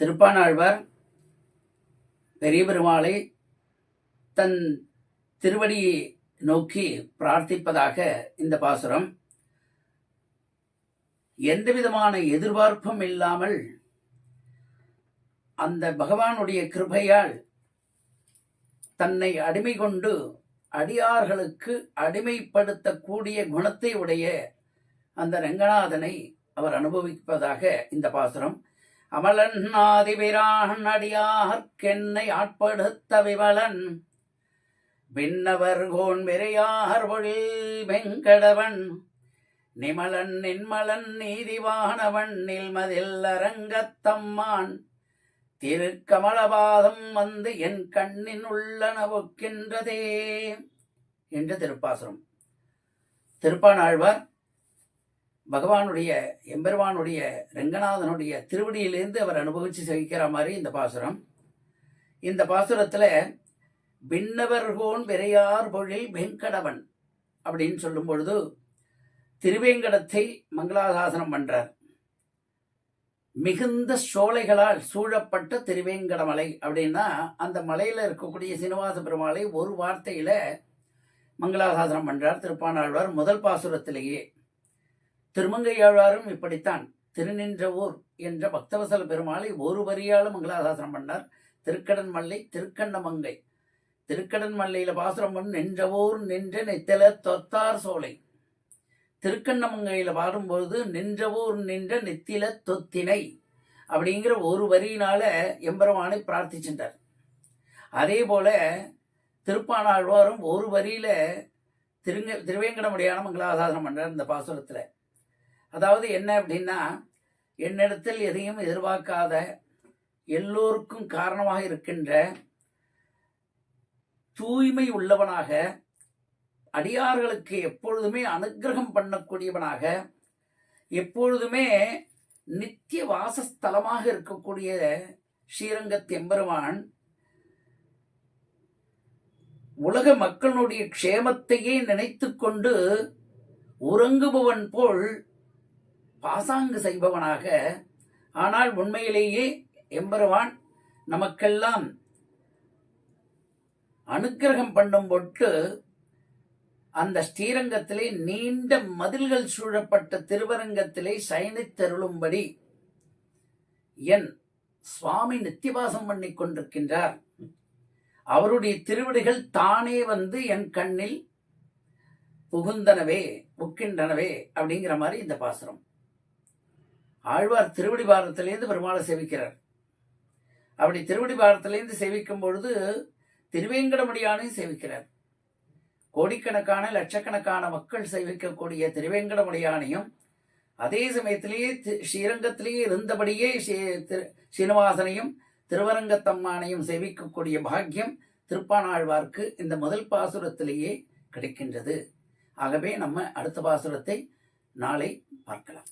திருப்பானாழ்வார் பெரிய பெருமாளை தன் திருவடியை நோக்கி பிரார்த்திப்பதாக இந்த பாசுரம். எந்த விதமான எதிர்பார்ப்பும் இல்லாமல் அந்த பகவானுடைய கிருபையால் தன்னை அடிமை கொண்டு அடியார்களுக்கு அடிமைப்படுத்தக்கூடிய குணத்தை உடைய அந்த ரங்கநாதனை அவர் அனுபவிப்பதாக இந்த பாசுரம். அமலன் ஆதிபிரான் அடியார்க்கென்னை ஆட்படுத்த விமலன் விண்ணவர் கோன் விரையார் பொழில் வெங்கடவன் நிமலன் நின்மலன் நீதிவானவன் நில்மதில் அரங்கத்தம்மான் திருக்கமலபாதம் வந்து என் கண்ணின் உள்ளனவுக்கின்றதே. என்று திருப்பாசுரம். திருப்பானாழ்வார் பகவானுடைய எம்பெருவானுடைய ரங்கநாதனுடைய திருவடியிலிருந்து அவர் அனுபவிச்சு சகிக்கிற மாதிரி இந்த பாசுரம். இந்த பாசுரத்தில் பின்னவர்கோன் விரையார் பொழில் வெங்கடவன் அப்படின்னு சொல்லும் பொழுது திருவேங்கடத்தை மங்களாசாசனம் பண்றார். மிகுந்த சோலைகளால் சூழப்பட்ட திருவேங்கடமலை அப்படின்னா அந்த மலையில இருக்கக்கூடிய சீனிவாச பெருமாளை ஒரு வார்த்தையில மங்களாசாசனம் பண்றார் திருப்பானாழ்வார் முதல் பாசுரத்திலேயே. திருமங்கையாழ்வாரும் இப்படித்தான் திருநின்ற ஊர் என்ற பக்தவசல பெருமாளை ஒரு வரியாலும் மங்களாசாசனம் பண்ணார். திருக்கடன் மல்லை திருக்கண்ணமங்கை திருக்கடன் மல்லையில பாசுரம் பண்ணி நின்றவோர் நின்ற நெத்தல தொத்தார் சோலை. திருக்கண்ணமங்கையில பாடும்போது நின்றவோர் நின்ற நெத்தில தொத்தினை அப்படிங்கிற ஒரு வரியினால எம்பெருமானை பிரார்த்திச்சின்றார். அதே போல திருப்பானாழ்வாரும் ஒரு வரியில திருங்க திருவேங்கடமுடியான மங்களாசாசனம் பண்றார் இந்த பாசுரத்துல. அதாவது என்ன அப்படின்னா என்னிடத்தில் எதையும் எதிர்பார்க்காத எல்லோருக்கும் காரணமாக இருக்கின்ற தூய்மை உள்ளவனாக அடியார்களுக்கு எப்பொழுதுமே அனுகிரகம் பண்ணக்கூடியவனாக எப்பொழுதுமே நித்திய வாசஸ்தலமாக இருக்கக்கூடிய ஸ்ரீரங்கத் எம்பெருமான் உலக மக்களுடைய க்ஷேமத்தையே நினைத்து கொண்டு உறங்குபவன் போல் பாசாங்கு செய்பவனாக ஆனால் உண்மையிலேயே எம்பெருவான் நமக்கெல்லாம் அனுக்கிரகம் பண்ணும் பொட்டு அந்த ஸ்ரீரங்கத்திலே நீண்ட மதில்கள் சூழப்பட்ட திருவரங்கத்திலே சயனித்தருளும்படி என் சுவாமி நித்தியவாசம் பண்ணி கொண்டிருக்கின்றார். அவருடைய திருவடிகள் தானே வந்து என் கண்ணில் புகுந்தனவே புக்கின்றனவே அப்படிங்கிற மாதிரி இந்த பாசுரம். ஆழ்வார் திருவடி பாரத்திலேருந்து பெருமாளை சேவிக்கிறார். அப்படி திருவடி பாரத்திலேருந்து சேவிக்கும் பொழுது திருவேங்கடமுடியானையும் சேவிக்கிறார். கோடிக்கணக்கான லட்சக்கணக்கான மக்கள் சேவிக்கக்கூடிய திருவேங்கடமுடியானையும் அதே சமயத்திலேயே தி- ஸ்ரீரங்கத்திலேயே இருந்தபடியே திரு- சீனிவாசனையும் திருவரங்கத்தம்மானையும் சேவிக்கக்கூடிய பாக்கியம் திருப்பானாழ்வார்க்கு இந்த முதல் பாசுரத்திலேயே கிடைக்கின்றது. ஆகவே நம்ம அடுத்த பாசுரத்தை நாளை பார்க்கலாம்.